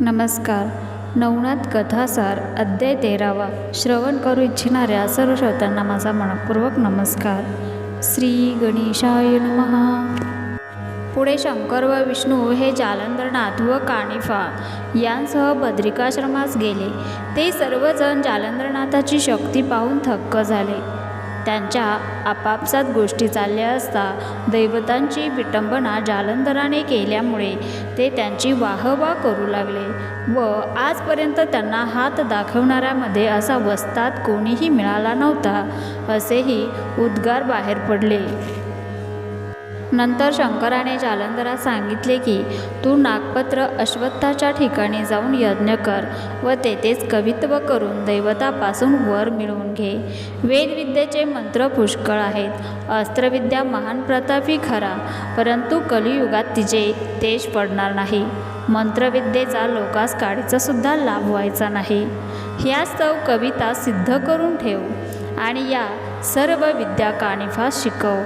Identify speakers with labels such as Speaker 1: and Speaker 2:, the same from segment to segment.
Speaker 1: नमस्कार. नवनाथ कथासार अध्याय तेरावा. श्रवण करू इच्छिणाऱ्या सर्व श्रोत्यांना माझा मनपूर्वक नमस्कार. श्री गणेशाय नमहा पुढे शंकर व विष्णू हे जालंधरनाथ व कानिफा यांसह बद्रिकाश्रमास गेले. ते सर्वजण जालंधरनाथाची शक्ती पाहून थक्क झाले. त्यांच्या आपापसात गोष्टी चालल्या असता दैवतांची विटंबना जालंधराने केल्यामुळे ते त्यांची वाहवा करू लागले व आजपर्यंत त्यांना हात दाखवणाऱ्यामध्ये असा वस्तात कोणीही मिळाला नव्हता असेही उद्गार बाहेर पडले. नंतर शंकराने जालंधरात सांगितले की तू नागपत्र अश्वत्थाच्या ठिकाणी जाऊन यज्ञ कर व तेथेच कवित्व करून दैवतापासून वर मिळवून घे. वेदविद्येचे मंत्र पुष्कळ आहेत. अस्त्रविद्या महान प्रतापी खरा परंतु कलियुगात तिचे तेज पडणार नाही. मंत्रविद्येचा लोकास काडीचासुद्धा लाभ व्हायचा नाही. ह्यास्तव कविता सिद्ध करून ठेव आणि या सर्व विद्या कानिफास शिकव.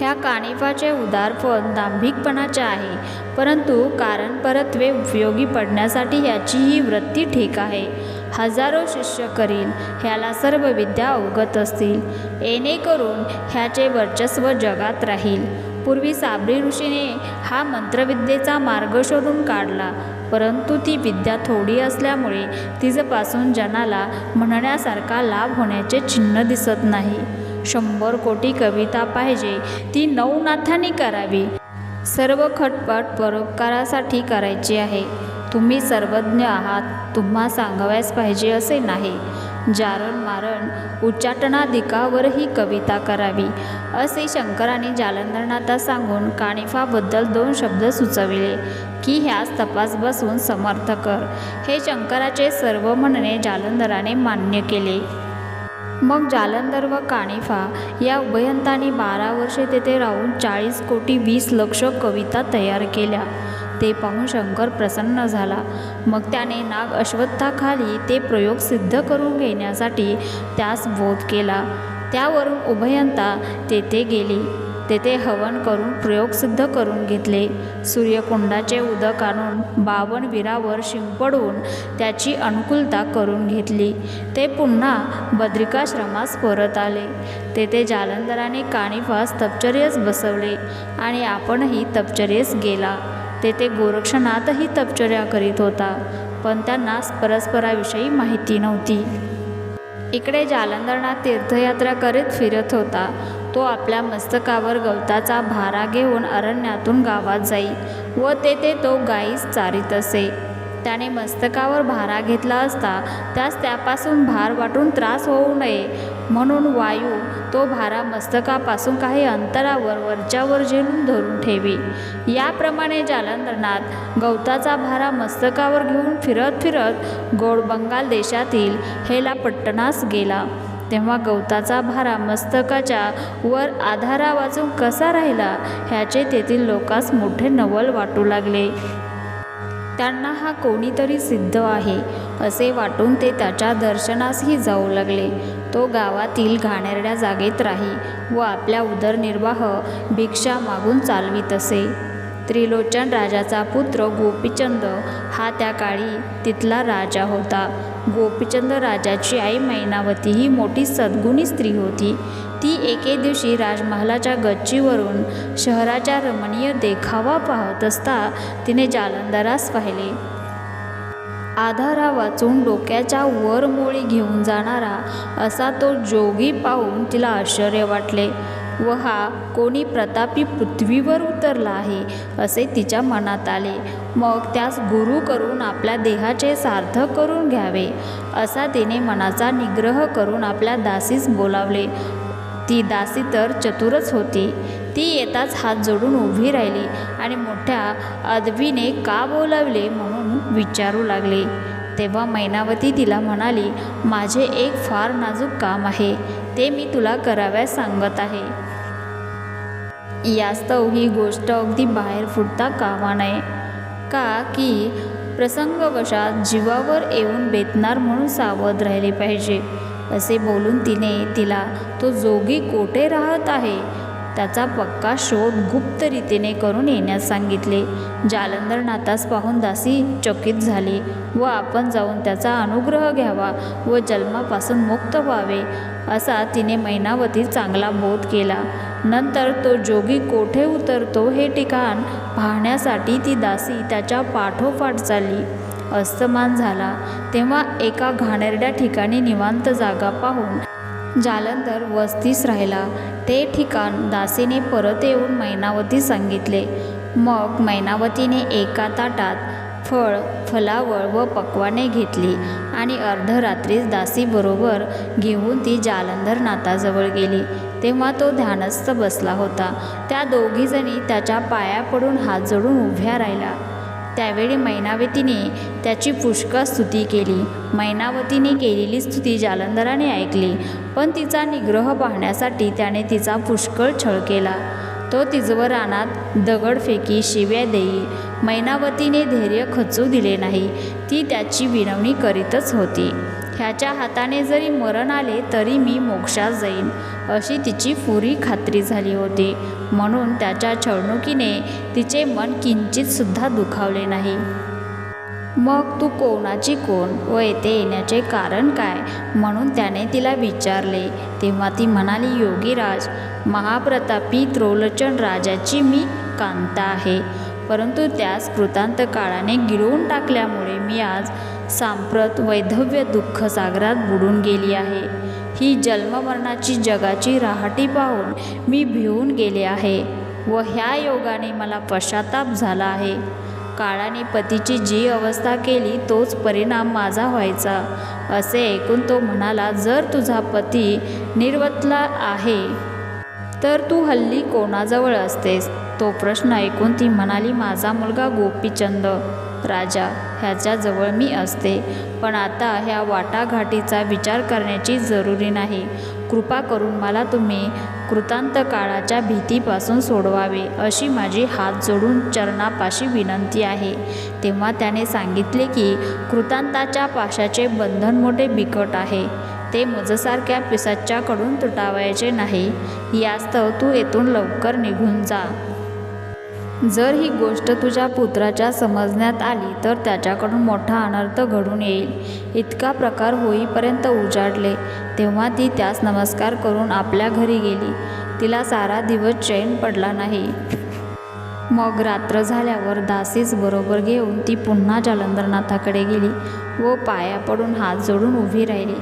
Speaker 1: ह्या कानिफाचे उदारपण दांभिकपणाचे आहे. परंतु कारण परत्वे उपयोगी पडण्यासाठी ह्याची ही वृत्ती ठीक आहे. हजारो शिष्य करील ह्याला सर्व विद्या अवगत असतील. येणेकरून ह्याचे वर्चस्व जगात राहील. पूर्वी साबरी ऋषीने हा मंत्रविद्येचा मार्ग शोधून काढला परंतु ती विद्या थोडी असल्यामुळे तिजपासून जनाला म्हणण्यासारखा लाभ होण्याचे चिन्ह दिसत नाही. शंभर कोटी कविता पाहिजे ती नवनाथांनी करावी. सर्व खटपट परोपकारासाठी करायची आहे. तुम्ही सर्वज्ञ आहात तुम्हा सांगावयास पाहिजे असे नाही. जारण मारण उच्चाटनाधिकावरही कविता करावी असे शंकराने जालंधरनाथा सांगून कानिफाबद्दल दोन शब्द सुचविले की ह्यास तपास बसून समर्थ कर. हे शंकराचे सर्व म्हणणे जालंधराने मान्य केले. मग जालंधर व कानिफा या उभयंतांनी बारा वर्षे तेथे राहून चाळीस कोटी वीस लक्ष कविता तयार केल्या. ते पाहून शंकर प्रसन्न झाला. मग त्याने नाग अश्वत्थाखाली ते प्रयोग सिद्ध करून घेण्यासाठी त्यास बोध केला. त्यावरून उभयंता तेथे गेली. तेथे हवन करून प्रयोगसिद्ध करून घेतले. सूर्यकुंडाचे उदक आणून बावनवीरावर शिंपडून त्याची अनुकूलता करून घेतली. ते पुन्हा बद्रिकाश्रमास परत आले. तेथे जालंधराने कानिफास तपचर्यस बसवले आणि आपणही तपचर्येस गेला. तेथे गोरक्षनाथही तपचर्या करीत होता पण त्यांना परस्पराविषयी माहिती नव्हती. इकडे जालंधरनाथ तीर्थयात्रा करीत फिरत होता. तो आपल्या मस्तकावर गवताचा भारा घेऊन अरण्यातून गावात जाई व तेथे तो गाईस चारित असे. त्याने मस्तकावर भारा घेतला असता त्यास त्यापासून भार वाटून त्रास होऊ नये. म्हणून वायू तो भारा मस्तकापासून काही अंतरावर वरच्यावर झेलून धरून ठेवी. याप्रमाणे जालंधरनाथ गवताचा भारा मस्तकावर घेऊन फिरत फिरत गोड बंगाल देशातील हेला पट्टणास गेला. तेव्हा गवताचा भारा मस्तकाच्या वर आधारा वाचून कसा राहिला ह्याचे तेथील लोकास मोठे नवल वाटू लागले. त्यांना हा कोणीतरी सिद्ध आहे असे वाटून ते त्याच्या दर्शनासही जाऊ लागले. तो गावातील घाणेरड्या जागेत राही व आपल्या उदरनिर्वाह भिक्षा मागून चालवीत असे. त्रिलोचन राजाचा पुत्र गोपीचंद हा त्या काळी तिथला राजा होता. गोपीचंद राजाची आई मैनावती ही मोठी सद्गुणी स्त्री होती. ती एके दिवशी राजमहालाच्या गच्चीवरून शहराच्या रमणीय देखावा पाहत असता तिने जालंधरास पाहिले. आधारा वाचून डोक्याच्या वर मोळी घेऊन जाणारा असा तो जोगी पाहून तिला आश्चर्य वाटले. व हा कोणी प्रतापी पृथ्वीवर उतरला आहे असे तिच्या मनात आले. मग त्यास गुरु करून आपल्या देहाचे सार्थक करून घ्यावे असा तिने मनाचा निग्रह करून आपल्या दासीस बोलावले. ती दासी तर चतुरच होती. ती येताच हात जोडून उभी राहिली आणि मोठ्या अदबीने का बोलावले म्हणून विचारू लागले. तेव्हा मैनावती तिला म्हणाली माझे एक फार नाजूक काम आहे. ते मी तुला कराव्यास सांगत आहे. यास्तव ही गोष्ट अगदी बाहेर फुटता कावा नये. का की प्रसंगवशात जीवावर येऊन बेतणार म्हणून सावध राहिले पाहिजे असे बोलून तिने तिला तो जोगी कोठे राहत आहे? त्याचा पक्का शोध गुप्त रीतीने करून येण्यास सांगितले. जालंधर नातास पाहून दासी चकित झाली व आपण जाऊन त्याचा अनुग्रह घ्यावा व जन्मापासून मुक्त व्हावे असा तिने मैनावती चांगला बोध केला. नंतर तो जोगी कोठे उतरतो हे ठिकाण पाहण्यासाठी ती दासी त्याच्या पाठोपाठ चालली. अस्तमान झाला. तेव्हा एका घाणेरड्या ठिकाणी निवांत जागा पाहून जालंधर वस्तीस राहिला. ते ठिकाण दासीने परत येऊन मैनावती सांगितले. मग मैनावतीने एका ताटात फळ फलावळ व पक्वाने घेतली आणि अर्धरात्रीच दासीबरोबर घेऊन ती जालंधर नाताजवळ गेली. तेव्हा तो ध्यानस्थ बसला होता. त्या दोघीजणी त्याच्या पाया पडून हात जोडून उभ्या राहिला त्यावेळी मैनावतीने त्याची पुष्कळ स्तुती केली. मैनावतीने केलेली स्तुती जालंधराने ऐकली पण तिचा निग्रह पाहण्यासाठी त्याने तिचा पुष्कळ छळ केला. तो तिजवर रानात दगडफेकी शिव्या देई मैनावतीने धैर्य खचू दिले नाही ती त्याची विनवणी करीतच होती. ह्याच्या हाताने जरी मरण आले तरी मी मोक्षात जाईन अशी तिची पुरी खात्री झाली होती. म्हणून त्याच्या छळणुकीने तिचे मन किंचितसुद्धा दुखावले नाही. मग तू कोणाची कोण व येथे येण्याचे कारण काय? म्हणून त्याने तिला विचारले. तेव्हा ती म्हणाली योगीराज महाप्रतापी त्रोलोचन राजाची मी कांता आहे. परंतु त्यास कृतांत काळाने गिळवून टाकल्यामुळे मी आज सांप्रत वैधव्य दुःखसागरात बुडून गेली आहे. ही जन्ममरणाची जगाची राहाटी पाहून मी भिवून गेले आहे व ह्या योगाने मला पश्चाताप झाला आहे. काळाने पतीची जी अवस्था केली तोच परिणाम माझा व्हायचा असे ऐकून तो म्हणाला जर तुझा पती निर्वतला आहे तर तू हल्ली कोणाजवळ असतेस? तो प्रश्न ऐकून ती म्हणाली माझा मुलगा गोपीचंद राजा ह्याच्याजवळ मी असते. पण आता ह्या वाटाघाटीचा विचार करण्याची जरुरी नाही. कृपा करून मला तुम्ही कृतांत काळाच्या भीतीपासून सोडवावे अशी माझी हात जोडून चरणापाशी विनंती आहे. तेव्हा त्याने सांगितले की कृतांताच्या पाशाचे बंधन मोठे बिकट आहे. ते मजसारख्या पिसाच्याकडून तुटावायचे नाही. यास्तव तू येथून लवकर निघून जा. जर ही गोष्ट तुझ्या पुत्राच्या समजण्यात आली तर त्याच्याकडून मोठा अनर्थ घडून येईल. इतका प्रकार होईपर्यंत उजाडले. तेव्हा ती त्यास नमस्कार करून आपल्या घरी गेली. तिला सारा दिवस चैन पडला नाही. मग रात्र झाल्यावर दासीस बरोबर घेऊन ती पुन्हा जालंधरनाथाकडे गेली व पाया पडून हात जोडून उभी राहिली.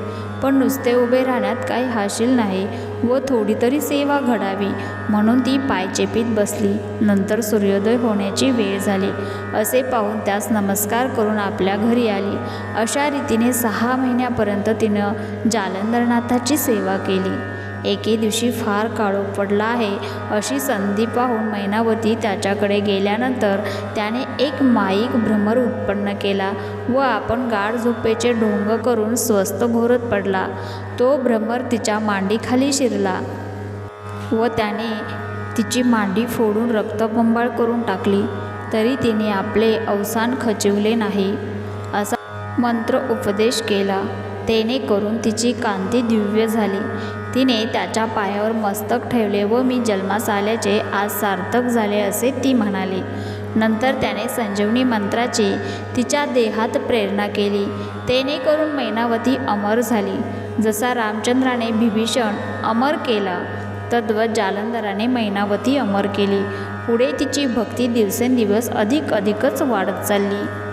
Speaker 1: पण नुसते उभे राहण्यात काही हाशील नाही. व थोडी तरी सेवा घडावी. म्हणून ती पायचेपीत बसली. नंतर सूर्योदय होण्याची वेळ झाली. असे पाहून त्यास नमस्कार करून आपल्या घरी आली. अशा रीतीने सहा महिन्यापर्यंत तिनं जालंधरनाथाची सेवा केली. एके दिवशी फार काळोख पडला आहे. अशी संधी पाहून मैनावती त्याच्याकडे गेल्यानंतर त्याने एक माईक भ्रमर उत्पन्न केला व आपण गाढ झोपेचे ढोंग करून स्वस्त घोरत पडला. तो भ्रमर तिच्या मांडीखाली शिरला व त्याने तिची मांडी फोडून रक्तबंबाळ करून टाकली. तरी तिने आपले अवसान खचिवले नाही. असा मंत्र उपदेश केला. तेने करून तिची कांती दिव्य झाली. तिने त्याच्या पायावर मस्तक ठेवले व मी जन्मास आल्याचे आज सार्थक झाले असे ती म्हणाली. नंतर त्याने संजीवनी मंत्राची तिच्या देहात प्रेरणा केली. तेने करून मैनावती अमर झाली. जसा रामचंद्राने विभीषण अमर केला तद्वत जालंधराने मैनावती अमर केली. पुढे तिची भक्ती दिवसेंदिवस अधिक अधिकच वाढत चालली.